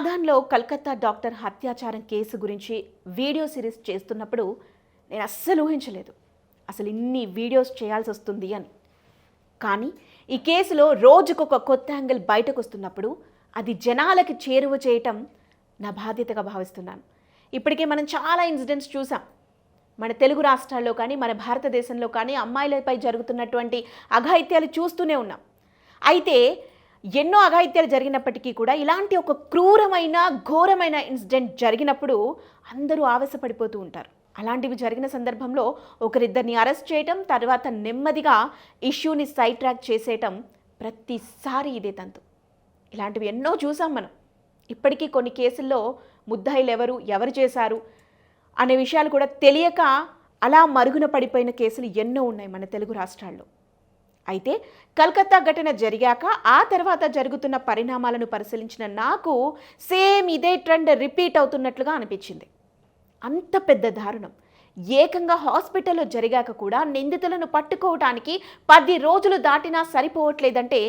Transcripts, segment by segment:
ఆధాన్లో Calcutta doctor హత్యాచారం case గురించి video series చేస్తున్నప్పుడు నేను అస్సలు ఊహించలేదు. అసలు ఇన్ని వీడియోస్ చేయాల్సి వస్తుంది అని. కానీ ఈ కేసులో రోజుకొక కొత్త యాంగిల్ బయటకు వస్తున్నప్పుడు అది జనాలకి చేరువ చేయటం నా బాధ్యతగా భావిస్తున్నాను. ఇప్పటికే మనం చాలా ఇన్సిడెంట్స్ చూసాం. మన తెలుగు రాష్ట్రాల్లో కానీ మన భారతదేశంలో కానీ అమ్మాయిలపై జరుగుతున్నటువంటి అఘాయిత్యాలు చూస్తూనే ఉన్నాం. అయితే ఎన్నో అఘాయిత్యాలు జరిగినప్పటికీ కూడా ఇలాంటి ఒక క్రూరమైన ఘోరమైన ఇన్సిడెంట్ జరిగినప్పుడు అందరూ ఆవేశపడిపోతూ ఉంటారు. అలాంటివి జరిగిన సందర్భంలో ఒకరిద్దరిని అరెస్ట్ చేయటం తర్వాత నెమ్మదిగా ఇష్యూని సైడ్ ట్రాక్ చేసేయటం ప్రతిసారి ఇదే తంతు. ఇలాంటివి ఎన్నో చూసాం మనం. ఇప్పటికీ కొన్ని కేసుల్లో ముద్దాయిలు ఎవరు ఎవరు చేశారు అనే విషయాలు కూడా తెలియక అలా మరుగున పడిపోయిన కేసులు ఎన్నో ఉన్నాయి మన తెలుగు రాష్ట్రాల్లో. అయితే కల్కత్తా ఘటన జరిగాక ఆ తర్వాత జరుగుతున్న పరిణామాలను పరిశీలించిన నాకు సేమ్ ఇదే ట్రెండ్ రిపీట్ అవుతున్నట్లుగా అనిపించింది. అంత పెద్ద దారుణం. ఏకంగా హాస్పిటల్లో జరిగాక కూడా నిందితులను పట్టుకోవటానికి పది రోజులు దాటినా సరిపోవట్లేదంటే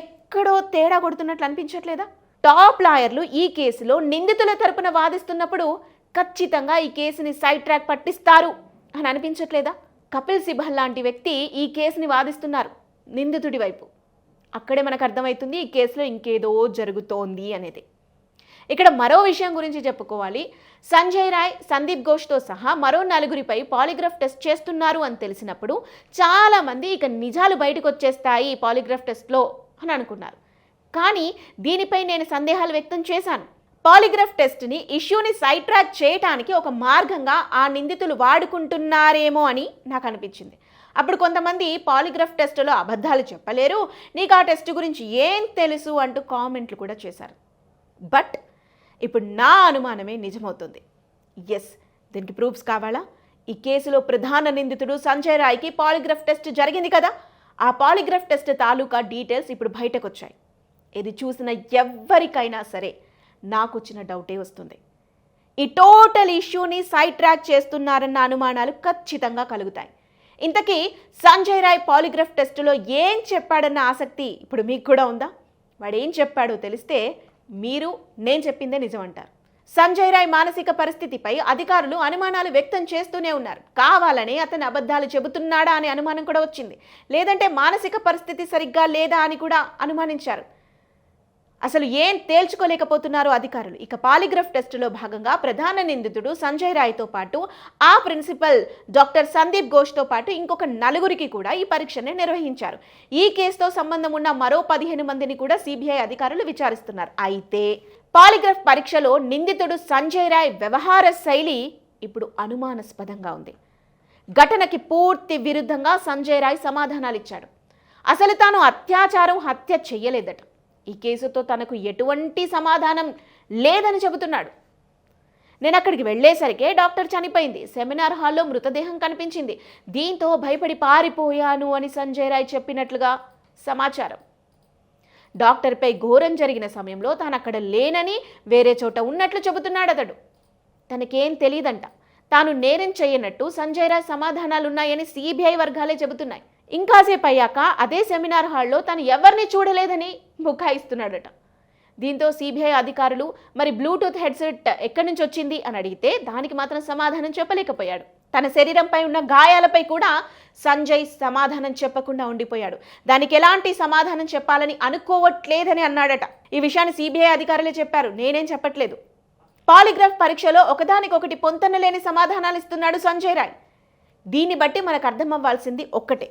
ఎక్కడో తేడా కొడుతున్నట్లు అనిపించట్లేదా? టాప్ లాయర్లు ఈ కేసులో నిందితుల తరపున వాదిస్తున్నప్పుడు ఖచ్చితంగా ఈ కేసుని సైడ్ ట్రాక్ పట్టిస్తారు అని అనిపించట్లేదా? కపిల్ సిబల్ లాంటి వ్యక్తి ఈ కేసుని వాదిస్తున్నారు. నిందితుడి వైపు. అక్కడే మనకు అర్థమవుతుంది ఈ కేసులో ఇంకేదో జరుగుతోంది అనేది. ఇక్కడ మరో విషయం గురించి చెప్పుకోవాలి. సంజయ్ రాయ్ సందీప్ ఘోష్తో సహా మరో నలుగురిపై పాలిగ్రాఫ్ టెస్ట్ చేస్తున్నారు అని తెలిసినప్పుడు చాలామంది ఇక నిజాలు బయటకు వచ్చేస్తాయి ఈ పాలిగ్రాఫ్ టెస్ట్లో అని అనుకున్నారు. కానీ దీనిపై నేను సందేహాలు వ్యక్తం చేశాను. పాలిగ్రాఫ్ టెస్ట్ని ఇష్యూని సైట్రాక్ చేయటానికి ఒక మార్గంగా ఆ నిందితులు వాడుకుంటున్నారేమో అని నాకు అనిపించింది. అప్పుడు కొంతమంది పాలిగ్రాఫ్ టెస్టులో అబద్ధాలు చెప్పలేరు. నీకు ఆ టెస్ట్ గురించి ఏం తెలుసు అంటూ కామెంట్లు కూడా చేశారు. బట్ ఇప్పుడు నా అనుమానమే నిజమవుతుంది. ఎస్ దీనికి ప్రూఫ్స్ కావాలా? ఈ కేసులో ప్రధాన నిందితుడు సంజయ్ రాయ్కి పాలిగ్రాఫ్ టెస్ట్ జరిగింది కదా? ఆ పాలిగ్రాఫ్ టెస్ట్ తాలూకా డీటెయిల్స్ ఇప్పుడు బయటకు వచ్చాయి ఇది చూసిన ఎవ్వరికైనా సరే నాకు వచ్చిన డౌటే వస్తుంది. ఈ టోటల్ ఇష్యూని సైడ్ ట్రాక్ చేస్తున్నారన్న అనుమానాలు ఖచ్చితంగా కలుగుతాయి. ఇంతకీ సంజయ్ రాయ్ పాలిగ్రాఫ్ టెస్టులో ఏం చెప్పాడన్న ఆసక్తి ఇప్పుడు మీకు కూడా ఉందా? వాడు ఏం చెప్పాడో తెలిస్తే మీరు నేను చెప్పిందే నిజం అంటారు సంజయ్ రాయ్ మానసిక పరిస్థితిపై అధికారులు అనుమానాలు వ్యక్తం చేస్తూనే ఉన్నారు. కావాలని అతను అబద్ధాలు చెబుతున్నాడా అనే అనుమానం కూడా వచ్చింది. లేదంటే మానసిక పరిస్థితి సరిగ్గా లేదా అని కూడా అనుమానించారు. అసలు ఏం తేల్చుకోలేకపోతున్నారు అధికారులు? ఇక పాలిగ్రాఫ్ టెస్టులో భాగంగా ప్రధాన నిందితుడు సంజయ్ రాయ్తో పాటు ఆ ప్రిన్సిపల్ డాక్టర్ సందీప్ ఘోష్తో పాటు ఇంకొక నలుగురికి కూడా ఈ పరీక్షని నిర్వహించారు. ఈ కేసుతో సంబంధం ఉన్న మరో పదిహేను మందిని కూడా సిబిఐ అధికారులు విచారిస్తున్నారు. అయితే పాలిగ్రాఫ్ పరీక్షలో నిందితుడు సంజయ్ రాయ్ వ్యవహార శైలి ఇప్పుడు అనుమానాస్పదంగా ఉంది. ఘటనకి పూర్తి విరుద్ధంగా సంజయ్ రాయ్ సమాధానాలు ఇచ్చాడు అసలు తాను అత్యాచారం హత్య చెయ్యలేదట. ఈ కేసుతో తనకు ఎటువంటి సమాధానం లేదని చెబుతున్నాడు. నేను అక్కడికి వెళ్ళేసరికే డాక్టర్ చనిపోయింది. సెమినార్ హాల్లో మృతదేహం కనిపించింది. దీంతో భయపడి పారిపోయాను అని సంజయ్ రాయ్ చెప్పినట్లుగా సమాచారం. డాక్టర్పై ఘోరం జరిగిన సమయంలో తాను అక్కడ లేనని వేరే చోట ఉన్నట్లు చెబుతున్నాడు అతడు తనకేం తెలియదంట. తాను నేరం చేయనట్టు సంజయ్ రాయ్ సమాధానాలున్నాయని సిబిఐ వర్గాలే చెబుతున్నాయి. ఇంకాసేపు అయ్యాక అదే సెమినార్ హాల్లో తను ఎవరిని చూడలేదని బుకాయిస్తున్నాడట. దీంతో సిబిఐ అధికారులు మరి బ్లూటూత్ హెడ్సెట్ ఎక్కడి నుంచి వచ్చింది? అని అడిగితే దానికి మాత్రం సమాధానం చెప్పలేకపోయాడు. తన శరీరంపై ఉన్న గాయాలపై కూడా సంజయ్ సమాధానం చెప్పకుండా ఉండిపోయాడు. దానికి ఎలాంటి సమాధానం చెప్పాలని అనుకోవట్లేదని అన్నాడట. ఈ విషయాన్ని సిబిఐ అధికారులే చెప్పారు. నేనేం చెప్పట్లేదు. పాలిగ్రాఫ్ పరీక్షలో ఒకదానికొకటి పొంతనలేని సమాధానాలు ఇస్తున్నాడు సంజయ్ రాయ్. దీన్ని బట్టి మనకు అర్థం అవ్వాల్సింది ఒక్కటే.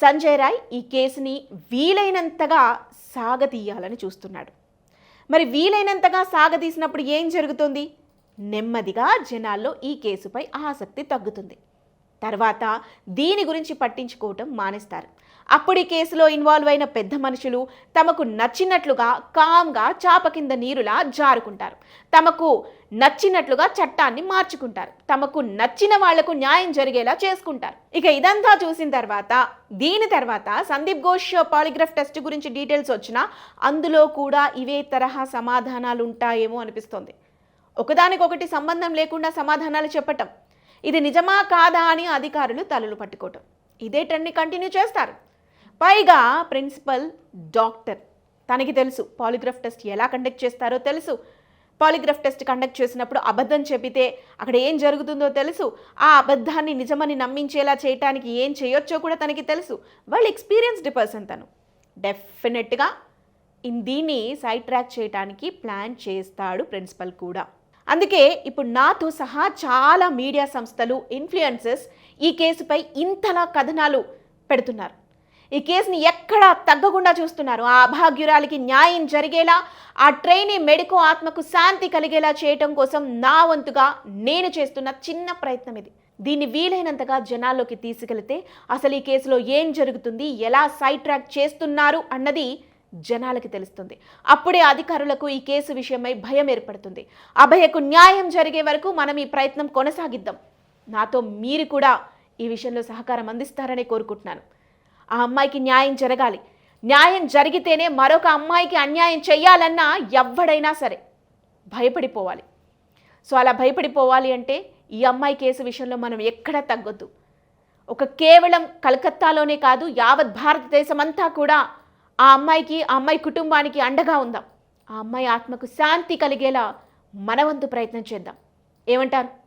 సంజయ్ రాయ్ ఈ కేసుని వీలైనంతగా సాగతీయాలని చూస్తున్నాడు. మరి వీలైనంతగా సాగదీసినప్పుడు ఏం జరుగుతుంది? నెమ్మదిగా జనాల్లో ఈ కేసుపై ఆసక్తి తగ్గుతుంది. తర్వాత దీని గురించి పట్టించుకోవటం మానేస్తారు. అప్పుడు ఈ కేసులో ఇన్వాల్వ్ అయిన పెద్ద మనుషులు తమకు నచ్చినట్లుగా కామ్గా చాప కింద నీరులా జారుకుంటారు. తమకు నచ్చినట్లుగా చట్టాన్ని మార్చుకుంటారు. తమకు నచ్చిన వాళ్ళకు న్యాయం జరిగేలా చేసుకుంటారు. ఇక ఇదంతా చూసిన తర్వాత దీని తర్వాత సందీప్ ఘోష్ పాలిగ్రాఫ్ టెస్ట్ గురించి డీటెయిల్స్ వచ్చినా అందులో కూడా ఇవే తరహా సమాధానాలు ఉంటాయేమో అనిపిస్తోంది. ఒకదానికొకటి సంబంధం లేకుండా సమాధానాలు చెప్పటం ఇది నిజమా కాదా అని అధికారులు తలలు పట్టుకోవటం. ఇదే ట్రెండ్ని కంటిన్యూ చేస్తారు. పైగా ప్రిన్సిపల్ డాక్టర్ తనకి తెలుసు పాలిగ్రాఫ్ టెస్ట్ ఎలా కండక్ట్ చేస్తారో తెలుసు. పాలిగ్రాఫ్ టెస్ట్ కండక్ట్ చేసినప్పుడు అబద్ధం చెబితే అక్కడ ఏం జరుగుతుందో తెలుసు. ఆ అబద్ధాన్ని నిజమని నమ్మించేలా చేయటానికి ఏం చేయొచ్చో కూడా తనకి తెలుసు. వాళ్ళు ఎక్స్పీరియన్స్డ్ పర్సన్ తను. డెఫినెట్గా దీన్ని సైడ్ ట్రాక్ చేయడానికి ప్లాన్ చేస్తాడు ప్రిన్సిపల్ కూడా. అందుకే ఇప్పుడు నాతో సహా చాలా మీడియా సంస్థలు ఇన్ఫ్లుయెన్సెస్ ఈ కేసుపై ఇంతలా కథనాలు పెడుతున్నారు. ఈ కేసుని ఎక్కడా తగ్గకుండా చూస్తున్నారు. ఆ అభాగ్యురాలికి న్యాయం జరిగేలా ఆ ట్రైనీ మెడికో ఆత్మకు శాంతి కలిగేలా చేయటం కోసం నా వంతుగా నేను చేస్తున్న చిన్న ప్రయత్నం ఇది. దీన్ని వీలైనంతగా జనాల్లోకి తీసుకెళితే అసలు ఈ కేసులో ఏం జరుగుతుంది ఎలా సైడ్ ట్రాక్ చేస్తున్నారు అన్నది జనాలకి తెలుస్తుంది. అప్పుడే అధికారులకు ఈ కేసు విషయమై భయం ఏర్పడుతుంది. అభయకు న్యాయం జరిగే వరకు మనం ఈ ప్రయత్నం కొనసాగిద్దాం. నాతో మీరు కూడా ఈ విషయంలో సహకారం అందిస్తారని కోరుకుంటున్నాను. ఆ అమ్మాయికి న్యాయం జరగాలి. న్యాయం జరిగితేనే మరొక అమ్మాయికి అన్యాయం చెయ్యాలన్నా ఎవ్వడైనా సరే భయపడిపోవాలి. సో అలా భయపడిపోవాలి అంటే ఈ అమ్మాయి కేసు విషయంలో మనం ఎక్కడా తగ్గొద్దు. ఒక కేవలం కలకత్తాలోనే కాదు యావత్ భారతదేశం అంతా కూడా ఆ అమ్మాయికి ఆ అమ్మాయి కుటుంబానికి అండగా ఉందాం. ఆ అమ్మాయి ఆత్మకు శాంతి కలిగేలా మనవంతు ప్రయత్నం చేద్దాం. ఏమంటారు?